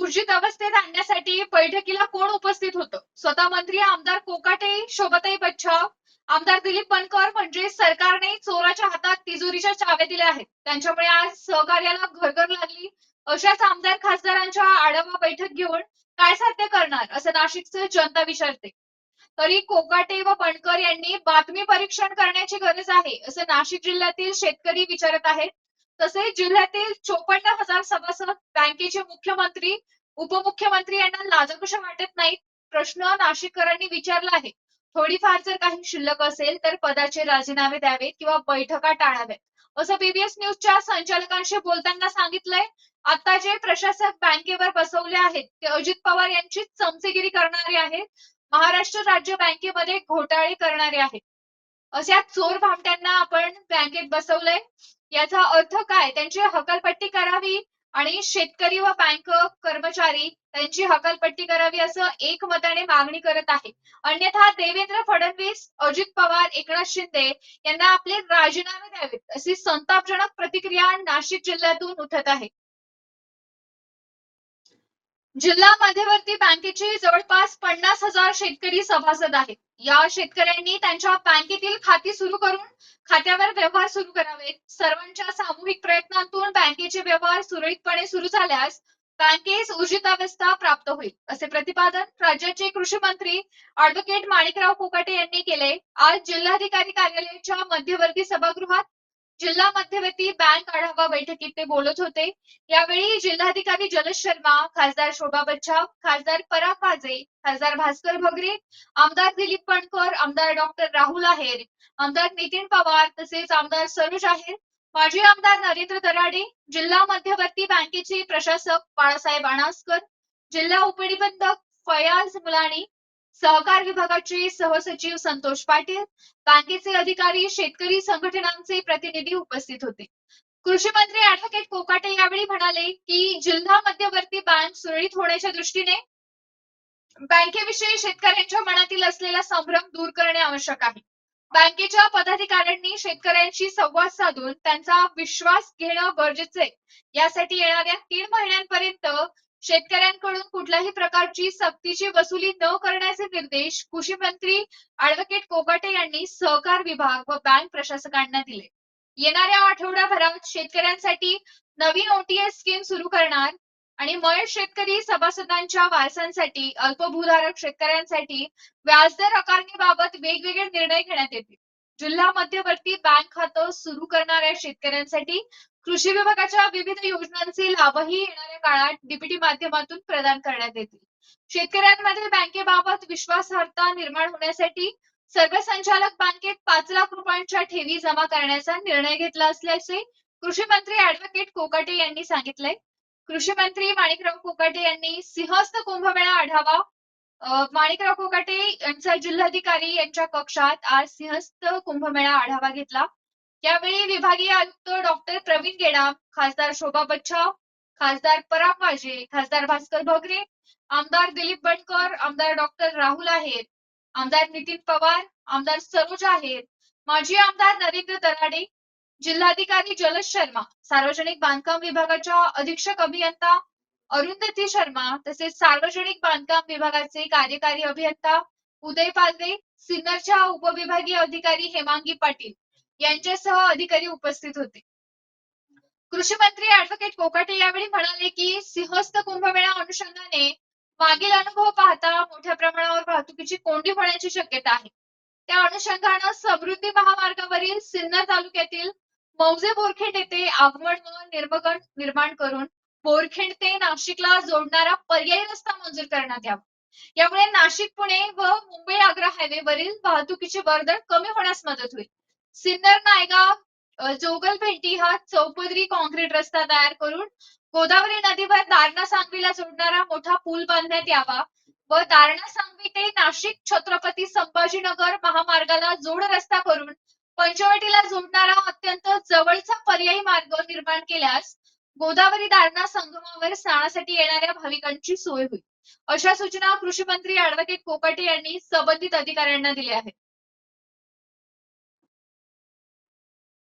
ऊर्जित अवस्थेत आणण्यासाठी बैठकीला कोण उपस्थित होतं? स्वतः मंत्री आमदार कोकाटे शोभाताई बच्छाव आमदार दिलीप बनकर म्हणजे सरकारने चोराच्या हातात तिजोरीच्या चाव्या दिल्या आहेत. त्यांच्यामुळे आज सहकार्याला घरघर लागली. अशाच आमदार खासदारांच्या आढावा बैठक घेऊन काय साध्य करणार असं नाशिकचं जनता विचारते. तरी कोकाटे व पणकर यांनी बातमी परीक्षण करण्याची गरज आहे असं नाशिक जिल्ह्यातील शेतकरी विचारत आहेत. तसेच जिल्ह्यातील चोपन्न हजार सभासद बँकेचे मुख्यमंत्री उपमुख्यमंत्री यांना लाजकुशा वाटत नाहीत प्रश्न नाशिककरांनी विचारला आहे. थोडीफार जर काही शिल्लक असेल तर पदाचे राजीनामे द्यावेत किंवा बैठका टाळाव्यात. असं बीबीएस न्यूजच्या संचालकांशी बोलताना सांगितलंय आता जे प्रशासक बँकेवर बसवले आहेत ते अजित पवार यांची चमचेगिरी करणारे आहेत महाराष्ट्र राज्य बँकेमध्ये घोटाळे करणारे आहेत. अशा चोर भामट्यांना आपण बँकेत बसवलंय. याचा अर्थ काय? त्यांची हकालपट्टी करावी आणि शेतकरी व बँक कर्मचारी त्यांची हकालपट्टी करावी असं एकमताने मागणी करत आहे. अन्यथा देवेंद्र फडणवीस अजित पवार एकनाथ शिंदे यांना आपले राजीनामे द्यावेत अशी संतापजनक प्रतिक्रिया नाशिक जिल्ह्यातून उठत आहे. जिल्हा मध्यवर्ती बँकेची जवळपास पन्नास हजार शेतकरी सभासद आहेत. या शेतकऱ्यांनी त्यांच्या बँकेतील खाती सुरू करून खात्यावर व्यवहार सुरू करावेत सर्वांच्या सामूहिक प्रयत्नांतून बँकेचे व्यवहार सुरळीतपणे सुरू झाल्यास बँकेस ऊर्जितावस्था प्राप्त होईल असे प्रतिपादन राज्याचे कृषी मंत्री अॅडव्होकेट माणिकराव कोकाटे यांनी केले. आज जिल्हाधिकारी कार्यालयाच्या मध्यवर्ती सभागृहात जिल्हा मध्यवर्ती बँक आढावा बैठकीत ते बोलत होते. यावेळी जिल्हाधिकारी जलज शर्मा खासदार शोभा बच्छाव खासदार परा पाजे खासदार भास्कर भगरे आमदार दिलीप पणकर आमदार डॉक्टर राहुल आहेर आमदार नितीन पवार तसेच आमदार सरोज आहेर माजी आमदार नरेंद्र दराडे जिल्हा मध्यवर्ती बँकेचे प्रशासक बाळासाहेब अणासकर जिल्हा उपनिबंधक फयाज मुलानी सहकार विभागाचे सहसचिव संतोष पाटील बँकेचे अधिकारी शेतकरी संघटनांचे प्रतिनिधी उपस्थित होते कृषी मंत्री अॅडव्होकेट कोकाटे यावेळी म्हणाले की जिल्हा मध्यवर्ती बँक सुरळीत होण्याच्या दृष्टीने बँकेविषयी शेतकऱ्यांच्या मनातील असलेला संभ्रम दूर करणे आवश्यक आहे बँकेच्या पदाधिकाऱ्यांनी शेतकऱ्यांशी संवाद साधून त्यांचा विश्वास घेणं गरजेचे आहे. यासाठी येणाऱ्या तीन महिन्यांपर्यंत शेतकऱ्यांकडून कुठल्याही प्रकारची सक्तीची वसुली न करण्याचे निर्देश कृषी मंत्री अॅडव्होकेट कोकाटे यांनी सहकार विभाग व बँक प्रशासकांना दिले. येणाऱ्या आठवड्याभरात शेतकऱ्यांसाठी नवीन ओटीएस स्कीम सुरू करणार आणि मय शेतकरी सभासदांच्या वारसांसाठी अल्पभूधारक शेतकऱ्यांसाठी व्याजदर आकारणीबाबत वेगवेगळे निर्णय घेण्यात येतील. जिल्हा मध्यवर्ती बँक खातं सुरू करणाऱ्या शेतकऱ्यांसाठी कृषी विभागाच्या विविध योजनांचे लाभही येणाऱ्या काळात डीबीटी माध्यमातून प्रदान करण्यात येतील. शेतकऱ्यांमध्ये बँकेबाबत विश्वासार्हता निर्माण होण्यासाठी सर्व संचालक बँकेत पाच लाख रुपयांच्या ठेवी जमा करण्याचा निर्णय घेतला असल्याचे कृषी मंत्री अॅडव्होकेट कोकाटे यांनी सांगितलंय. कृषी मंत्री माणिकराव कोकाटे यांनी सिंहस्थ कुंभमेळा आढावा माणिकराव कोकाटे यांचा जिल्हाधिकारी यांच्या कक्षात आज सिंहस्थ कुंभमेळा आढावा घेतला. यावेळी विभागीय आयुक्त डॉक्टर प्रवीण गेडाम खासदार शोभा बच्छाव खासदार पराग वाजे खासदार भास्कर भगरे आमदार दिलीप बटकर आमदार डॉक्टर राहुल आहेत आमदार नितीन पवार आमदार सरोज आहेत माजी आमदार नरेंद्र दराडे जिल्हाधिकारी जलज शर्मा सार्वजनिक बांधकाम विभागाच्या अधीक्षक अभियंता अरुंधती शर्मा तसेच सार्वजनिक बांधकाम विभागाचे कार्यकारी अभियंता उदय पालवे सिन्नरच्या उपविभागीय अधिकारी हेमांगी पाटील. यांच्यासह अधिकारी उपस्थित होते. कृषी मंत्री अॅडव्होकेट कोकाटे यावेळी म्हणाले की सिंहस्थ कुंभमेळा अनुषंगाने मागील अनुभव पाहता मोठ्या प्रमाणावर वाहतुकीची कोंडी होण्याची शक्यता आहे. त्या अनुषंगानं समृद्धी महामार्गावरील सिन्नर तालुक्यातील मौजे बोरखेड येथे आगमन व निर्मगण निर्माण करून बोरखेड ते नाशिकला जोडणारा पर्यायी रस्ता मंजूर करण्यात यावा. यामुळे नाशिक पुणे व मुंबई आग्रा हायवे वरील वाहतुकीची वर्दळ कमी होण्यास मदत होईल. सिन्नर नायगाव अ, जोगल हा चौपदरी कॉन्क्रीट रस्ता तयार करून गोदावरी नदीवर दारणा सांगवीला जोडणारा मोठा पूल बांधण्यात यावा व दारणा सांगवी ते नाशिक छत्रपती संभाजीनगर महामार्गाला जोड रस्ता करून पंचवटीला जोडणारा अत्यंत जवळचा पर्यायी मार्ग निर्माण केल्यास गोदावरी दारणा संगमावर स्नानासाठी येणाऱ्या भाविकांची सोय होईल. अशा सूचना कृषी मंत्री अॅडव्होकेट कोकाटे यांनी संबंधित अधिकाऱ्यांना दिल्या आहेत.